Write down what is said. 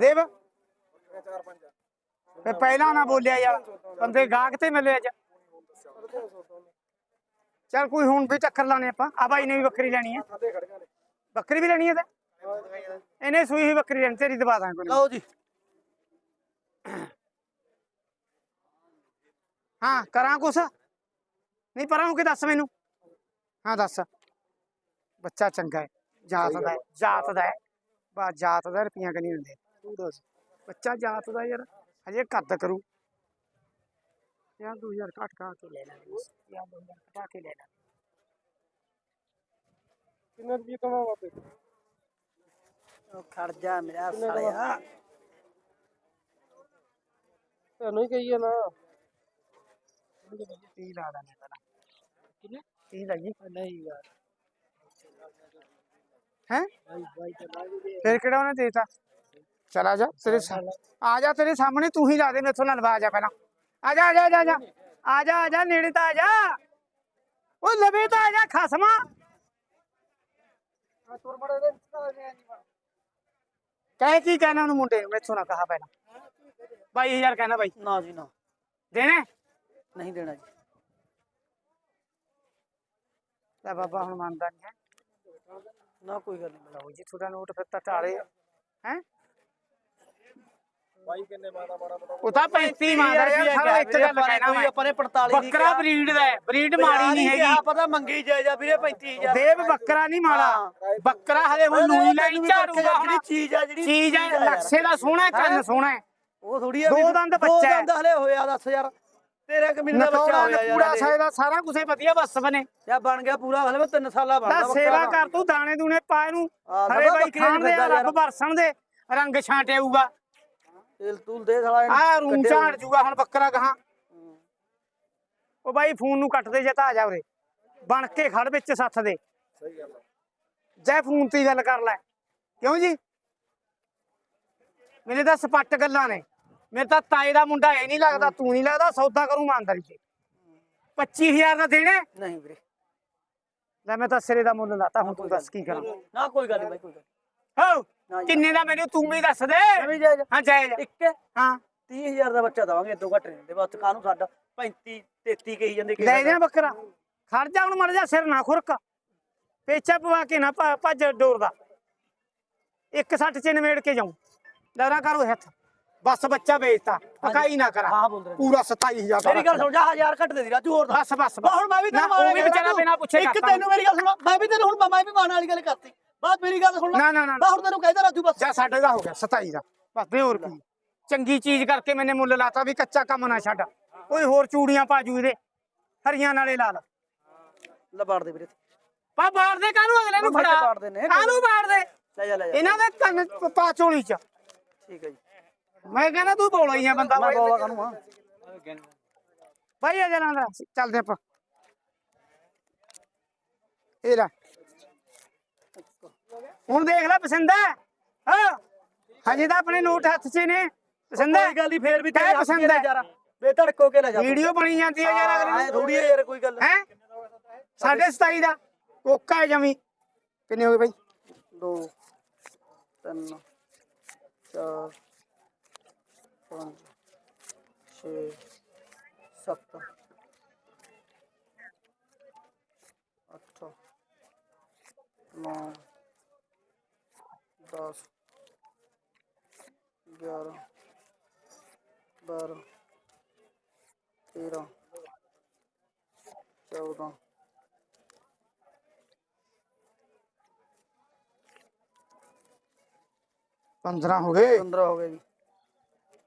ਦੇਵ। ਤੇ ਪਹਿਲਾਂ ਨਾ ਬੋਲਿਆ ਯਾਰ ਬੰਦੇ ਗਾਹਕ ਤੇ ਮਿਲੇ ਅੱਜ। ਚੱਲ ਕੋਈ ਹੁਣ ਵੀ ਟੱਕਰ ਲਾਣੇ ਆਪਾਂ। ਆ ਬਾਈ ਨੇ ਵੀ ਬੱਕਰੀ ਲੈਣੀ ਹੈ ਬੱਕਰੀ ਵੀ ਲੈਣੀ ਹੈ ਤੇ? ਇਹਨੇ ਸੂਈ ਹੋਈ ਬੱਕਰੀ ਲੈਣੀ ਤੇਰੀ ਦਵਾ ਦਾਂ ਕੋਈ। ਲਓ ਜੀ। ਹਾਂ ਕਰਾਂ ਕੁਛ? ਨਹੀਂ ਪਰਾਂ ਨੂੰ ਕਿ ਦੱਸ ਮੈਨੂੰ। ਹਾਂ ਦੱਸ। ਬੱਚਾ ਚੰਗਾ ਹੈ ਜਾਤ ਦਾ ਹੈ ਜਾਤ ਦਾ ਹੈ। ਬਾ ਜਾਤ ਦਾ ਰੁਪਈਆ ਕਨੀ ਹੁੰਦੇ ਤੂੰ ਦੱਸ। ਬੱਚਾ ਜਾਤ ਦਾ ਯਾਰ ਹਜੇ ਕੱਦ ਕਰੂ। ਯਾਰ 2000 ਘੱਟ ਘਾ ਕੇ ਲੈ ਲੈਣਾ ਯਾਰ 2000 ਘਟਾ ਕੇ ਲੈ ਲੈ ਕਿੰਨੇ ਰੁਪਏ ਕਮਾ ਵਾਪੇ ਉਹ ਖੜ ਜਾ ਮੇਰਾ ਸਾਲਿਆ। ਤੁਹਾਨੂੰ ਹੀ ਕਹੀਏ ਨਾ। 30 ਲਾ ਦਾਂਗੇ ਪਹਿਲਾਂ। ਕਿੰਨੇ? 30 ਲਾਈਏ ਨਹੀਂ ਯਾਰ। ਹੈ? ਤੇ ਫਿਰ ਕਿਹੜਾ ਉਹਨੇ ਦੇਤਾ? ਚਲਾ ਜਾ ਤੇਰੇ ਸਾਹਮਣੇ ਆ ਜਾ ਤੇਰੇ ਸਾਹਮਣੇ ਤੂੰ ਹੀ ਲਾ ਦੇ ਮੈਥੋਂ ਨਾ ਲਵਾ ਜਾ ਪਹਿਲਾਂ ਆ ਜਾ ਆ ਜਾ ਆ ਜਾ, ਆ ਜਾ ਆ ਜਾ ਆ ਜਾ ਨੇੜੇ ਤਾਂ ਆ ਜਾ ਉਹ ਲਵੇ ਤਾਂ ਆ ਜਾ ਖਸਮਾ ਤੁਰ ਮੜੇ ਦੇ ਕਹਿ ਕੀ ਕਹਿਣਾ ਉਹਨੂੰ ਮੁੰਡੇ ਨੂੰ ਮੈਥੋਂ ਨਾ ਕਹਾ ਪਹਿਲਾਂ 22000 ਕਹਿਣਾ ਬਾਈ ਨਾ ਜੀ ਨਾ ਦੇਣਾ ਹੈ? ਨਹੀਂ ਦੇਣਾ ਜੀ ਲੈ ਬਾਬਾ ਹੁਣ ਮੰਨਦਾ ਨਹੀਂ ਹੈ ਨਾ ਕੋਈ ਗੱਲ ਨਹੀਂ ਲਓ ਜੀ ਤੁਹਾਡਾ ਨੋਟ ਫਿਰ ਤਾਂ ਟਾਲੇ ਹੈ ਬਾਈ ਕਿੰਨੇ ਮਾਦਾ ਮਾਰਾ ਬਤਾ ਉਹ ਤਾਂ 35 ਮੰਗਦਾ ਯਾਰ ਸਾਰਾ ਇੱਕ ਗੱਲ ਕਹਿਣਾ ਕੋਈ ਮੈਂ। ਆਪਾਂ ਨੇ 45 ਦੀ ਬੱਕਰਾ ਬਰੀਡ ਦਾ ਹੈ ਬਰੀਡ ਮਾੜੀ ਨਹੀਂ ਹੈਗੀ। ਕਿਹਾ ਪਤਾ ਮੰਗੀ ਜਾਇਜਾ ਵੀਰੇ 35000 ਦੇਵ ਬੱਕਰਾ ਨਹੀਂ ਮਾੜਾ। ਬੱਕਰਾ ਹਲੇ ਹੁਣ ਨੂਈ ਲਈ ਝਾੜੂਗਾ ਹੁਣ ਜਿਹੜੀ ਚੀਜ਼ ਆ ਜਿਹੜੀ ਚੀਜ਼ ਹੈ ਲਕਸੇ ਦਾ ਸੋਹਣਾ ਹੈ, ਕੰਨ ਸੋਹਣਾ ਹੈ। ਉਹ ਥੋੜੀ ਆ ਦੋ ਦੰਦ ਦੋ ਬੱਚਾ ਹੈ। ਦੰਦ ਹਲੇ ਹੋਇਆ ਦੱਸ ਯਾਰ। ਤੇਰੇ ਕਿ ਮਹੀਨੇ ਦਾ ਬੱਚਾ ਹੋਇਆ ਪੂਰਾ ਯਾਰ ਸਾਇ ਦਾ ਸਾਰਾ ਕੁਝ ਵਧੀਆ ਬਸ ਬਨੇ ਯਾ ਬਣ ਗਿਆ ਪੂਰਾ? ਹਲੇ ਮੈਂ 3 ਸਾਲਾਂ ਬਣਦਾ ਤਾਂ ਸੇਵਾ ਕਰ ਤੂੰ ਦਾਣੇ ਦੂਣੇ ਪਾ ਇਹਨੂੰ। ਹਾਂ, ਹਰੇ ਬਾਈ ਬੱਕਰੀ ਖਾਣ ਦੇ। ਰੱਬ ਵਰਸਣ ਦੇ। ਰੰਗ ਛਾਂਟੇਊਗਾ ਤੇਲ ਤੂਲ ਦੇ ਸਾਲਾ ਆ ਰੂਮ। ਝਾੜ ਜੂਗਾ ਹੁਣ ਬੱਕਰਾ ਕਹਾਂ ਉਹ ਬਾਈ ਫੋਨ ਨੂੰ ਕੱਟ ਦੇ ਜੇ ਤਾਂ ਆ ਜਾ ਉਰੇ। ਬਣ ਕੇ ਖੜ ਵਿੱਚ ਸੱਥ ਦੇ। ਸਹੀ ਗੱਲ ਆ। ਜੈ ਫੋਨ ਤੇ ਗੱਲ ਕਰ ਲੈ। ਕਿਉਂ ਜੀ? ਮੇਰੇ ਤਾਂ ਸਪੱਟ ਗੱਲਾਂ ਨੇ। ਮੇਰੇ ਤਾਂ ਤਾਏ ਦਾ ਮੁੰਡਾ ਇਹ ਨਹੀਂ ਲੱਗਦਾ ਤੂੰ ਨਹੀਂ ਲੱਗਦਾ ਸੌਦਾ ਕਰੂੰ ਇਮਾਨਦਾਰੀ ਚ। 25000 ਦਾ ਦੇਣੇ। ਨਹੀਂ ਵੀਰੇ। ਲੈ ਮੈਂ ਤਾਂ ਸਿਰੇ ਦਾ ਮੁੱਲ ਲਾਤਾ ਹੁਣ ਤੂੰ ਦੱਸ ਕੀ ਕਰਾਂ। ਨਾ ਕੋਈ ਗੱਲ ਨਹੀਂ ਬਾਈ ਕੋਈ ਗੱਲ ਹੋ। ਕਿੰਨੇ ਦਾ ਮੈਨੂੰ ਤੂੰ ਵੀ ਦੱਸ ਦੇ। ਜਾਇਜ਼ ਹਾਂ ਜਾਇਜ਼ ਇੱਕ ਹਾਂ। 30000 ਦਾ ਬੱਚਾ ਦਵਾਂਗੇ ਇਦੋਂ ਘੱਟ ਨਹੀਂ ਦਿੰਦੇ ਬਸ ਕਾਹਨੂੰ ਸਾਡਾ 35 33 ਕਹੀ ਜਾਂਦੇ ਕਿਸੇ ਲੈ ਦਾ। ਜਾ ਬੱਕਰਾ। ਖੜ ਜਾ ਹੁਣ ਮੜ ਜਾ ਸਿਰ ਨਾ ਖੁਰਕ। ਪੇਚਾ ਪਵਾ ਕੇ ਨਾ ਭੱਜ ਡੋਰ ਦਾ। ਇੱਕ ਸੱਟ ਚ ਨਿਮੇੜ ਕੇ ਜਾਉ ਲੜਾ ਕਰੋ ਹੱਥ? ਬਸ ਬੱਚਾ ਵੇਚਤਾ ਪਕਾਈ ਨਾ ਕਰਾ। ਹਾਂ ਬੋਲ ਰਹੇ ਪੂਰਾ 27000 ਮੇਰੀ ਗੱਲ ਸੁਣ ਜਾ 1000 ਘੱਟ ਦੇ ਦੀ ਰਾਜੂ ਹੋਰ ਬਸ ਬਸ ਹੁਣ ਮੈਂ ਵੀ ਤੈਨੂੰ ਉਹ ਵੀ ਵਿਚਾਰਾ। ਬਿਨਾਂ ਪੁੱਛੇ ਇੱਕ। ਤੈਨੂੰ ਮੇਰੀ ਗੱਲ ਸੁਣ ਮੈਂ ਵੀ ਤੈਨੂੰ ਹੁਣ ਮੈਂ ਵੀ ਮਾਰਨ ਵਾਲੀ ਗੱਲ ਕਰਤੀ। ਬਾਤ ਮੇਰੀ ਗੱਲ ਸੁਣ ਲੈ। ਨਾ, ਨਾ, ਨਾ। ਬਾ ਹੁਣ ਤੈਨੂੰ ਕਹਿੰਦਾ ਰਾਜੂ ਬਸ। ਜਾਂ ਸਾਡੇ ਦਾ ਹੋ ਗਿਆ 27 ਦਾ। ਬਸ ਦੇ ਹੋਰ ਕੀ। ਚੰਗੀ ਚੀਜ਼ ਕਰਕੇ ਮੈਨੇ ਮੁੱਲ ਲਾਤਾ ਵੀ ਕੱਚਾ ਕੰਮ ਨਾ ਛੱਡ। ਕੋਈ ਹੋਰ ਚੂੜੀਆਂ ਪਾਜੂ ਇਹਦੇ। ਹਰੀਆਂ ਨਾਲੇ ਲਾ ਲਾ। ਲਬਾੜ ਦੇ ਵੀਰੇ ਪਾ ਬਾੜ ਦੇ ਕਾਹਨੂੰ ਅਗਲੇ ਨੂੰ ਫੜਾ? ਨੇ। ਕਾਹਨੂੰ ਬਾੜ ਦੇ? ਲੈ ਜਾ ਲੈ ਜਾ। ਇਹਨਾਂ ਦੇ ਕੰਨ ਪ- ਪਾ ਝੋਲੀ ਚ। ਠੀਕ ਹੈ ਜੀ। ਮੈਂ ਕਹਿੰਦਾ ਤੂੰ ਬੋਲਾ ਹੀ ਆ ਬੰਦਾ। ਮੈਂ ਬੋਲਾ ਕਾਹਨੂੰ ਆ? ਭਾਈ ਆ ਜਾਣਾ ਦਾ ਚੱਲਦੇ ਆਪਾਂ। ਇਹ ਲੈ। ਹੁਣ ਦੇਖ ਲੈ ਪਸੰਦ ਹੈ? ਹਾਂ। ਹਜੇ ਤਾਂ ਆਪਣੇ ਨੋਟ ਹੱਥ 'ਚ ਨੇ। ਪਸੰਦ ਹੈ? ਕੋਈ ਗੱਲ ਨਹੀਂ ਫੇਰ ਵੀ ਤੇਰੇ ਹੱਥ ਪਸੰਦ ਹੈ। ਯਾਰ। ਬੇਧੜਕੋ ਕੇ ਲੈ ਜਾ। ਵੀਡੀਓ ਬਣੀ ਜਾਂਦੀ ਹੈ ਯਾਰ ਅਗਲੇ ਥੋੜੀ ਯਾਰ ਕੋਈ ਗੱਲ ਹੈ? ਸਾਢੇ 27 ਦਾ। ਕੋਕਾ ਹੈ ਜਮੀ। ਕਿੰਨੇ ਹੋ ਗਏ ਭਾਈ 2 3 4 5 6 7 8 9 10 11 12 13 14 15 ਹੋ ਗਏ? 15 ਹੋ ਗਏ ਜੀ।